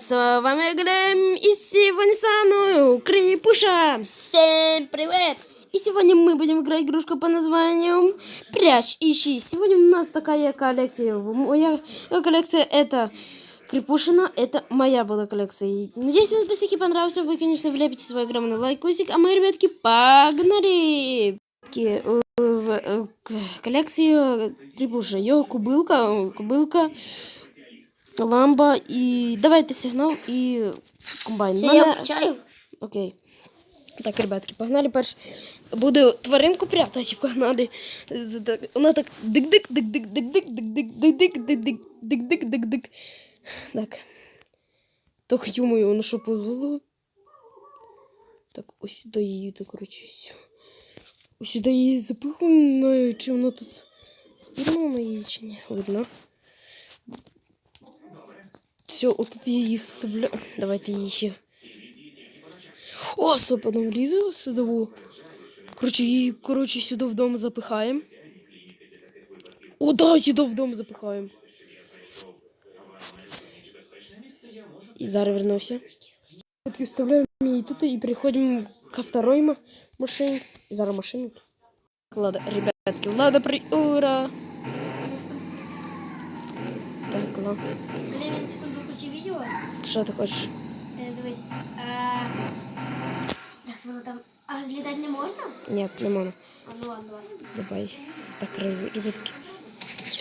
С вами Глэм, и сегодня со мной Крипуша. Всем привет! И сегодня мы будем играть игрушку по названию Прячь, ищи. Сегодня у нас такая коллекция. Моя коллекция это Крипушина, это моя была коллекция. Надеюсь, вам если понравился, вы, конечно, влепите свой огромный лайкусик. А мы, ребятки, погнали! Э, В э, коллекции Крипуша. Йо, кубылка, кубылка, ламба і давайте сигнал і комбайн. Мене- я включаю. Окей. Так, ребятки, погнали перш. Буду тваринку прятати, погнали. Вона так дик-дик, дик-дик, дик-дик, дик-дик, дик-дик, дик-дик, дик-дик, дик-дик. Так. Так, ё-моё, воно що позвозило? Так, ось сюди її, так, коротше, все. Ось сюди її запихую, чи воно тут. Видно її чи ні? Видно. Все, отут я її вставляю. Давайте її ще. О, стоп, вона влізе сюди. Коротше, її, коротше, сюди в дом запихаємо. О, да, сюди в дом запихаємо. І зараз вернувся. Таки вставляємо її тут і переходимо ко второй ма- машині. І зараз машину. Ладно, ребятки, ладно, при... Ура! Ладно. Дай мені секунду включи відео. Що ти хочеш? Е, дивись. Е, як воно там. А злітати не можна? Ні, не можна. А ну ладно, давай. Давай. Так, ребятки.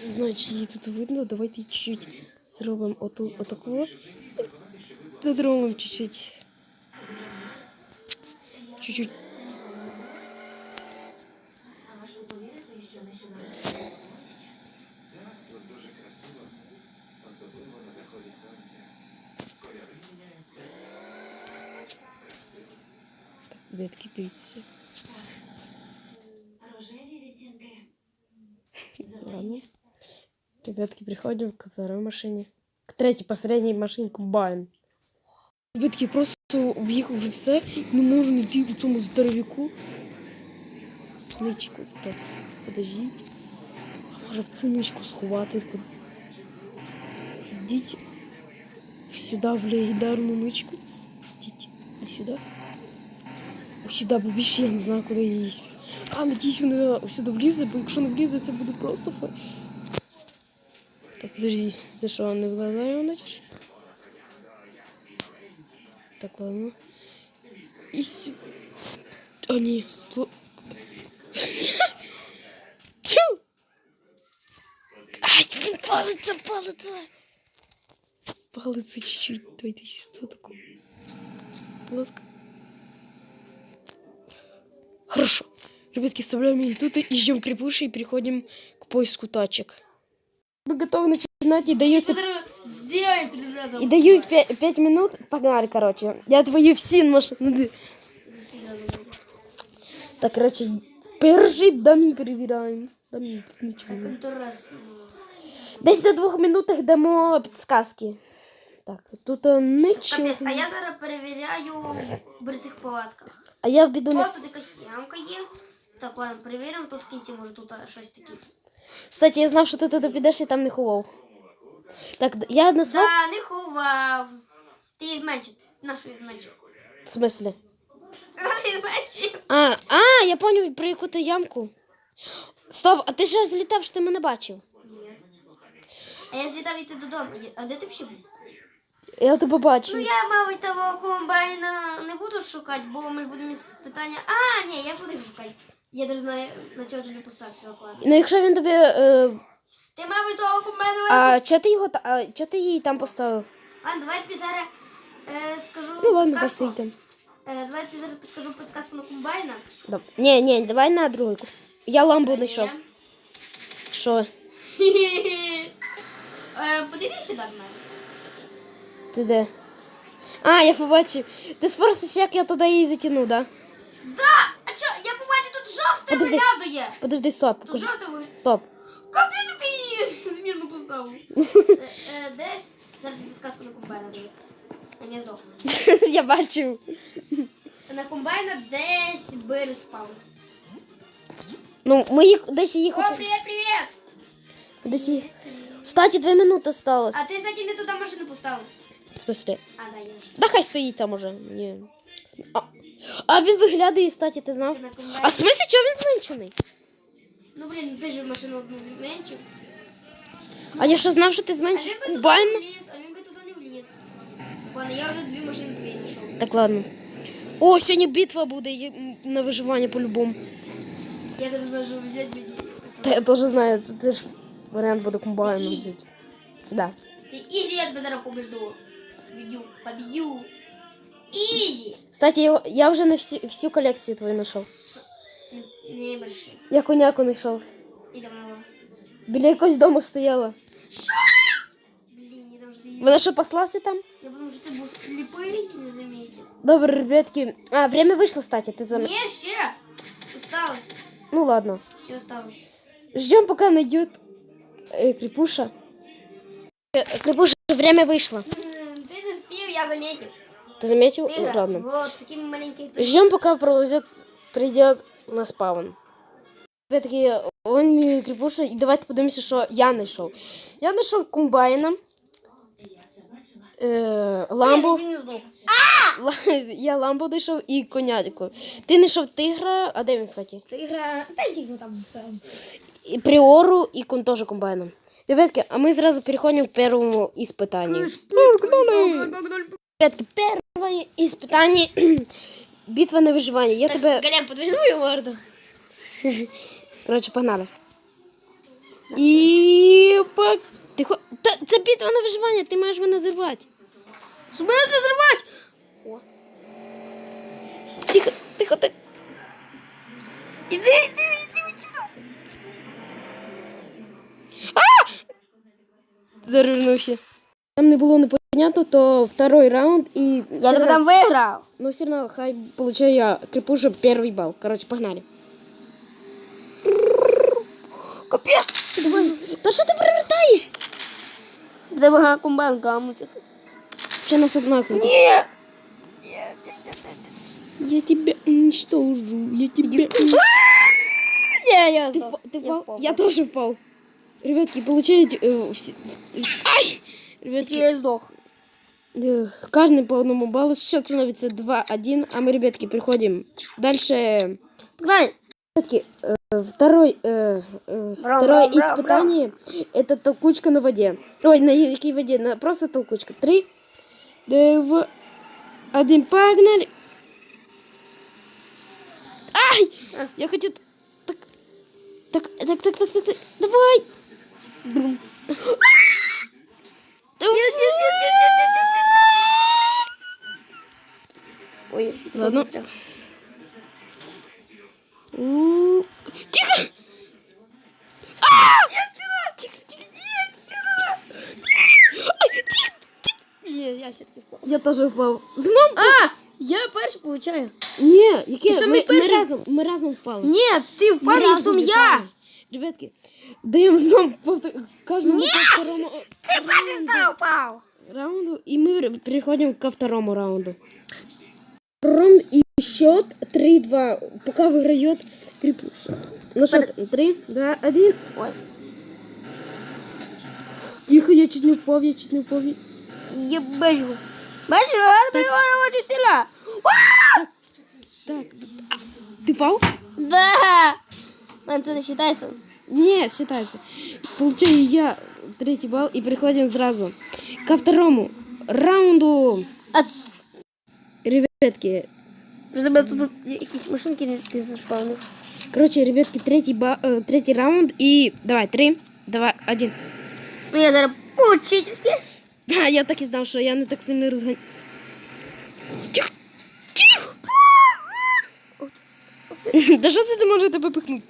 Я не знаю, чи її тут видно. Давайте чуть-чуть зробимо оту, отакого. Зробимо чуть-чуть. Чуть-чуть. ребятки, дивіться. Ладно. Ребятки, приходим ко второй машине. К третьей, последней машине комбайн. Ребятки, просто об'їхав вже все. Не можу знайти у цьому здоровяку. Ничку. Стоп. Подождіть. А може в цю ничку сховати? Таку- Йдіть сюди в легендарну ничку. Йдіть сюди. Сюди, бо я не знаю, куди спря- А, надіюсь, вона сюди влізе, бо якщо не влізе, це буде просто фа. Так, подожди, це що, не влазає вона чи? Так, ладно. І сю... А, ні, сло... Тю! Ай, блін, палиться, палиться! Палиться чуть-чуть, давайте сюди таку. Будь ласка. Хорошо. Ребятки, вставляем ее тут и ждем крепыши и переходим к поиску тачек. Мы готовы начинать и дается... Сделайте, ребята. И даю 5, минут. Погнали, короче. Я твою всі машину. Так, короче, перший домі перевіряємо. Домі, нічого. Контрас. Десь до двох минутах дамо підсказки. Так, тут е, нічого. Капець, а я зараз перевіряю в цих палатках. А я піду на... О, тут якась ямка є. Так, ладно, перевіримо, тут в кінці може тут а, щось таке. Кстати, я знав, що ти туди підеш і там не ховав. Так, я назвав... Да, не ховав. Ти її зменшив. Нашу її зменшив. В смислі? Нашу її зменшив. А, а, я поняв, про яку ти ямку. Стоп, а ти ж злітав, що ти мене бачив. Ні. А я злітав йти додому. А де ти взагалі був? Я тебе бачив. Ну я, мабуть, того комбайна не буду шукати, бо ми ж будемо питання. А, ні, я буду шукати. Я навіть знаю, на чого тобі поставити окладу. Ну, якщо він тобі. Е, Ти, мабуть, того комбайна. а чого ти його а, чого ти її там поставив? Ладно, давай я тобі зараз е, скажу. Ну ладно, стоїть там. Е, давай я тобі зараз підскажу підказку на комбайна. Доб- Ні, ні, давай на другу. Я ламбу знайшов. Є. Що? Е, Подійди сюди до мене. Ти де? А, я побачив. Ти спросиш, як я туди її затягнув, да? Да! А чо? Я побачу, тут жовте Подожди. вигляду є. Подожди, стоп. Тут Покажи. жовте вигляд. Стоп. Капець ти її змірно поставив. Е, е, Десь. Зараз тобі підказку на комбайна даю. А я здох. я бачив. На комбайна десь бир спав. Ну, ми їх десь О, їхати. привіт, привіт! Десь їх. Кстати, дві минути осталось. А ти, кстати, не туди машину поставив. В смысле? А, да, хай стоїть там уже. Ні. А, а він виглядає, статі, ти знав? А в смысле, чого він зменшений? Ну, блін, ти ж машину одну зменшив. А я що знав, що ти А зменшиш комбайн? вліз, а він би туди не вліз. Ладно, я вже дві машини знайшов. Так ладно. О, сьогодні битва буде на виживання по-любому. Я даже знаю, взяти мені. Та я теж знаю, це теж варіант буде комбайном взяти. Да. Це ізі, я тебе зараз побежду. Победю, победю. Ізі. Кстати, я, я вже не всю, всю колекцію твою знайшов. Ти не бреши. Я коняку знайшов. І давно. Біля якогось дому стояла. Блін, я там ж її. Вона що послася там? Я думаю, що ти був сліпий, не замітив. Добре, ребятки. А, время вийшло, кстати, ти за... Ні, ще. Осталось. Ну ладно. Ще осталось. Ждем, пока найдет э, Крепуша. Э, Крепуша, время вышло. Я замітив. Ты заметил? Ну, Тигра. ладно. Вот, такими маленьких. Ждем, пока провозят, придет на спаун. Опять-таки, он Крепуша, и давайте подивимося, що я знайшов. Я знайшов комбайна, е, ламбу. Я ламбу знайшов і конятку. Ти знайшов тигра, а де він, кстати? Тигра. Та й там и кон тоже комбайном. Ребятки, а мы сразу переходим к первому испытанию. Ребятки, первое испытание. Битва на выживание. Я тебе... Галя, подвізь мою морду. Короче, погнали. І... пак- Ти хо... Та, це битва на виживання, ти маєш мене зірвати. В смысле зривати? О. Тихо, тихо, тихо. Іди, іди, іди Завернувся. Там не було непонятно, то второй раунд і... Я тебе там виграв. Но все равно хай получаю я крепуша первый балл. Короче, погнали. Капець. Давай. Да что ты провертаешься? Де вага комбайн гаму, чесно. Ще нас однаково. Ні. Я тебя уничтожу. Я тебя... Ні, я Ты, здох. впа- ты Я впал? впав. Я тоже впал. Ребятки, получаете... э, вс- Ай! Ребятки, Я здох. э, каждый по одному баллу. Счет становится 2-1. А мы, ребятки, переходим дальше. Погнали. Ребятки, э, второй, э, э, Бра, второе бра, бра, испытание это толкучка на воде. Ой, на якій воде, на просто толкучка. Три, два, один, погнали. Ай! Я хочу так, так, так, так, так, так. давай. Брум. Ой, Ладно. Тихо! Я все-таки впав. Я тоже впав. Знов? А, я перший получаю. Ні, яке? Ти самий Ми, ми перший? разом, ми разом впали. Ні, ти Ми впав, і разом потім я. впали. Ребятки, даємо знов повтор... кожному по второму Ти перший став, впав. раунду, и мы переходим ко второму раунду. Раунд и счет 3-2. Пока выиграет Крепуша. Ну что, 3, 2, 1. Ой. Тихо, я чуть не упал, я чуть не упал. Я бачу. Бачиш, я пригору дуже сильно. Так, а, ты фал? Да. Мен це не вважається. Не, считается. Получаю я третий балл и переходим сразу ко второму раунду. Ац. Ребятки, якісь машинки не ти заспавнив. короче, ребятки, третий, ба- э, третий раунд и давай, три, два, один. Ну я зараз по-учительськи. Да, я так і знав, що я не так сильно розганяю. Тихо! Тихо! Да що це ти може тебе пихнути?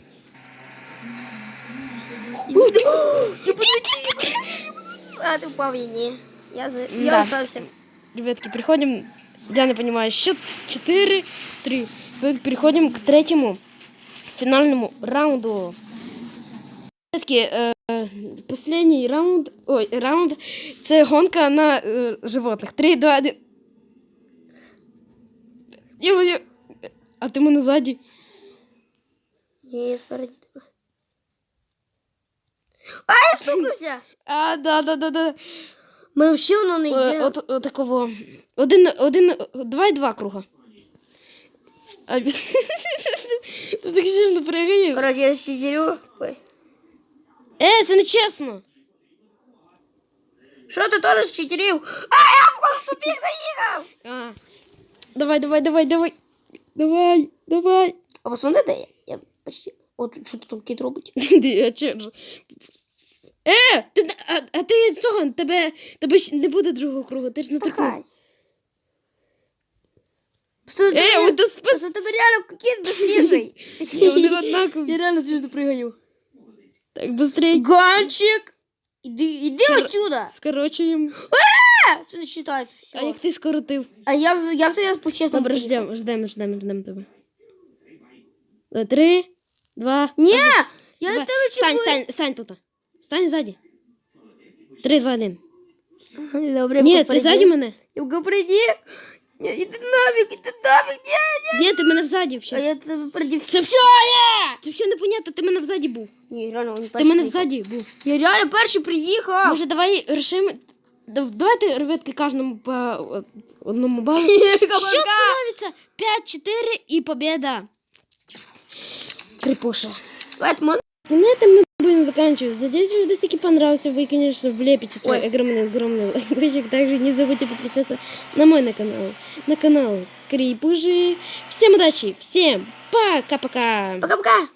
О, тихо! А ти впав я ні. Я, за... Да. я остався. Ребятки, переходим. Я не понимаю, счет 4-3. Ребятки, переходим к третьему финальному раунду. Ребятки, э, последний раунд. Ой, раунд. Це гонка на э, животных. 3, 2, 1. Ё-моё. А ти мене ззаді. Ні, я спереді тебе. А, я стукнувся. А, да, да, да, да. Ми взагалі воно не Е, є. От, от такого. Один, один, два і два круга. А без... Ти так сильно пригає. Коротше, я щитірю. Ой. Е, це не чесно. Що ти теж щитірів? А, я в тупік заїхав! А. Давай, давай, давай, давай. Давай, давай. А посмотри, де я? Я почти... От що тут кіт робить? Де я чержу. Е, ти, а, а ти цього, тебе, тебе ж не буде другого кругу, ти ж не такий. Хай. Просто Е, от до спас. Просто тебе реально быстріший. Вони однакові. Я реально смішно пригаю. Так, быстрей. Ганчик! Іди, іди отсюда! Скорочуємо. А, Це не считається. А як ти скоротив? А я, я в той раз по-чесному Добре, приїхав. ждемо, ждемо, ждемо, ждемо тебе. Е, Три, два. Ні! Я тебе Стань, стань, стань тут. Стань ззаді. Три, два, один. Добре, Ні, ти попереді. ззаді мене. Юга, приди. Ні, іди нафіг, іди нафіг, ні, ні. Ні, ти мене взаді А взагалі. я тебе приди. Це Все, все! Це все непонятно, ти мене взаді був. Ні, реально, він Ти перший мене приїхав. взаді був. Я реально перший приїхав. Може, давай рішимо. Дав- Давайте ребятки кожному по о, одному балу. Кабанка. Счет становится 5-4 и победа. Крепуша. Давайте, можна? И на этом мы будем заканчивать. Надеюсь, видос таки понравился. Вы, конечно, влепите свой Ой. огромный-огромный лайкосик. Также не забудьте подписаться на мой на канал. На канал Крепуши. Всем удачи, всем пока-пока. Пока-пока.